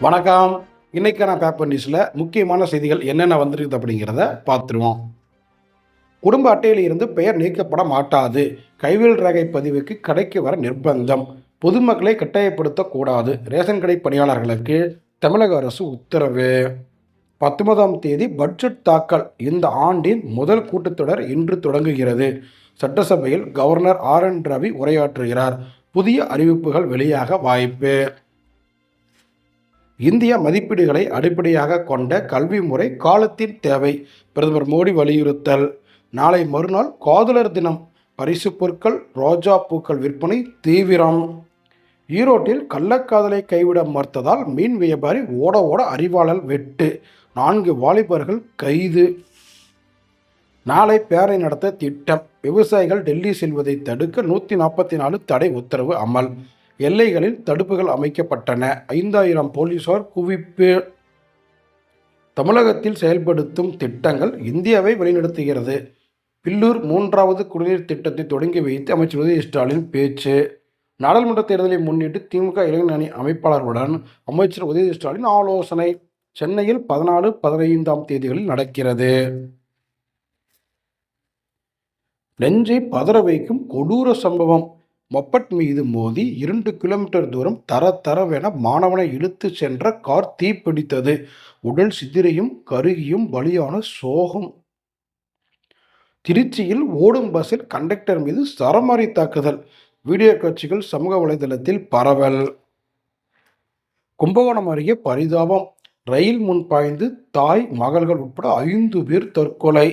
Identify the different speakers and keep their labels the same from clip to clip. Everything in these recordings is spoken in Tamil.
Speaker 1: வணக்கம். இன்னைக்கான பேப்பர் நியூஸில் முக்கியமான செய்திகள் என்னென்ன வந்திருக்குது அப்படிங்கிறத பார்த்துருவோம். குடும்ப அட்டையில் இருந்து பெயர் நீக்கப்பட மாட்டாது. கைவேல் ரேகை பதிவுக்கு கடைக்கு வர நிர்பந்தம். பொதுமக்களை கட்டாயப்படுத்தக்கூடாது ரேஷன் கடை பணியாளர்களுக்கு தமிழக அரசு உத்தரவு. பத்தொன்பதாம் தேதி பட்ஜெட் தாக்கல். இந்த ஆண்டின் முதல் கூட்டத்தொடர் இன்று தொடங்குகிறது. சட்டசபையில் கவர்னர் ஆர் என் ரவி உரையாற்றுகிறார். புதிய அறிவிப்புகள் வெளியாக வாய்ப்பு. இந்திய மதிப்பீடுகளை அடிப்படையாக கொண்ட கல்வி முறை காலத்தின் தேவை. பிரதமர் மோடி வலியுறுத்தல். நாளை மறுநாள் காதலர் தினம். பரிசு பொருட்கள் ரோஜா பூக்கள் விற்பனை தீவிரம். ஈரோட்டில் கள்ளக்காதலை கைவிட மறுத்ததால் மீன் வியாபாரி ஓட ஓட அறிவாளர் வெட்டு. நான்கு வாலிபர்கள் கைது. நாளை பேரணி நடத்த திட்டம். விவசாயிகள் டெல்லி செல்வதை தடுக்க நூற்றி நாற்பத்தி நாலு தடை உத்தரவு அமல். எல்லைகளில் தடுப்புகள் அமைக்கப்பட்டன. ஐந்தாயிரம் போலீசார் குவிப்பு தமிழகத்தில் செயல்படுத்தும் திட்டங்கள் இந்தியாவை வழிநடத்துகிறது. பில்லூர் மூன்றாவது குடிநீர் திட்டத்தை தொடங்கி வைத்து அமைச்சர் உதய ஸ்டாலின் பேச்சு. நாடாளுமன்ற தேர்தலை முன்னிட்டு திமுக இளைஞர் அணி அமைப்பாளர்களுடன் அமைச்சர் உதய ஸ்டாலின் ஆலோசனை சென்னையில் பதினாலு பதினைந்தாம் தேதிகளில் நடக்கிறது. நெஞ்சை பதற வைக்கும் கொடூர சம்பவம். மொப்பட் மீது மோதி இரண்டு கிலோமீட்டர் தூரம் தர தரவென மாணவனை இழுத்து சென்ற கார் தீப்பிடித்தது. உடல் சிதிரையும் கருகியும் பலியான சோகம். திருச்சியில் ஓடும் பஸ்ஸில் கண்டக்டர் மீது சரமாரி தாக்குதல். வீடியோ காட்சிகள் சமூக வலைதளத்தில் பரவல். கும்பகோணம் அருகே பரிதாபம். ரயில் முன் பாய்ந்து தாய் மகள்கள் உட்பட ஐந்து பேர் தற்கொலை.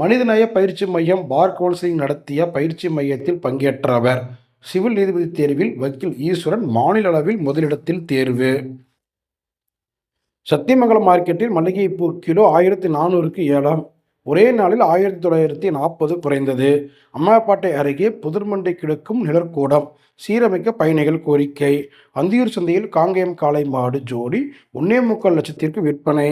Speaker 1: மனிதநேய பயிற்சி மையம் பார் கவுன்சிலிங் நடத்திய பயிற்சி மையத்தில் பங்கேற்றவர். சிவில் நீதிபதி தேர்வில் வக்கீல் ஈஸ்வரன் மாநில அளவில் முதலிடத்தில் தேர்வு. சத்தியமங்கலம் மார்க்கெட்டில் மல்லிகைப்பூ கிலோ ஆயிரத்தி நானூறுக்கு ஏலம். ஒரே நாளில் ஆயிரத்தி தொள்ளாயிரத்தி நாற்பது குறைந்தது. அம்மாப்பாட்டை அருகே புதர்மண்டை கிடக்கும் நிழற்கூடம். சீரமைக்க பயணிகள் கோரிக்கை. அந்தியூர் சந்தையில் காங்கேயம் காளை மாடு ஜோடி ஒன்னே முக்கால் லட்சத்திற்கு விற்பனை.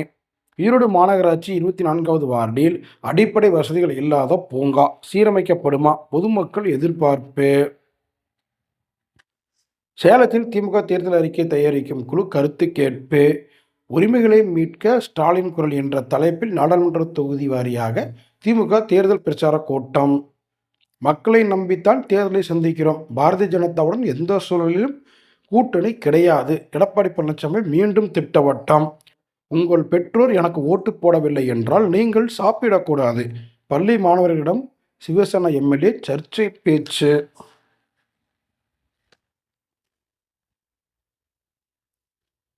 Speaker 1: ஈரோடு மாநகராட்சி இருபத்தி நான்காவது வார்டில் அடிப்படை வசதிகள் இல்லாத பூங்கா சீரமைக்கப்படுமா? பொதுமக்கள் எதிர்பார்ப்பு. சேலத்தில் திமுக தேர்தல் அறிக்கை தயாரிக்கும் குழு கருத்து கேட்பு. உரிமைகளை மீட்க ஸ்டாலின் குரல் என்ற தலைப்பில் நாடாளுமன்ற தொகுதி வாரியாக திமுக தேர்தல் பிரச்சார கூட்டம். மக்களை நம்பித்தான் தேர்தலை சந்திக்கிறோம். பாரதிய ஜனதாவுடன் எந்த சூழலிலும் கூட்டணி கிடையாது. எடப்பாடி பழனிசாமி மீண்டும் திட்டவட்டம். உங்கள் பெற்றோர் எனக்கு ஓட்டு போடவில்லை என்றால் நீங்கள் சாப்பிடக்கூடாது. பள்ளி மாணவர்களிடம் சிவசேனா எம்எல்ஏ சர்ச்சை பேச்சு.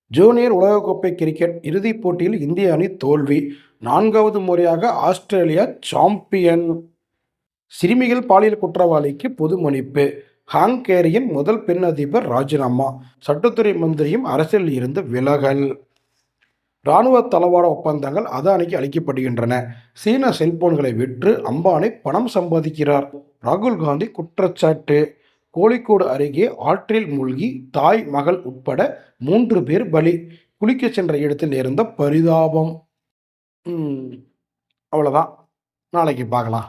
Speaker 1: ஜூனியர் உலகக்கோப்பை கிரிக்கெட் இறுதிப் போட்டியில் இந்திய அணி தோல்வி. நான்காவது முறையாக ஆஸ்திரேலியா சாம்பியன். சிறுமிகள் பாலியல் குற்றவாளிக்கு பொது மன்னிப்பு. ஹாங்கேரியின் முதல் பெண் அதிபர் ராஜினாமா. சட்டத்துறை மந்திரியும் அரசியலில் இருந்து விலகல். இராணுவ தளவாட ஒப்பந்தங்கள் அதானிக்கு அளிக்கப்படுகின்றன. சீன செல்போன்களை விற்று அம்பானி பணம் சம்பாதிக்கிறார். ராகுல் காந்தி குற்றச்சாட்டு. கோழிக்கோடு அருகே ஆற்றில் மூழ்கி தாய் மகள் உட்பட மூன்று பேர் பலி. குளிக்க சென்ற இடத்தில் இருந்த பரிதாபம். அவ்வளோதான் நாளைக்கு பார்க்கலாம்.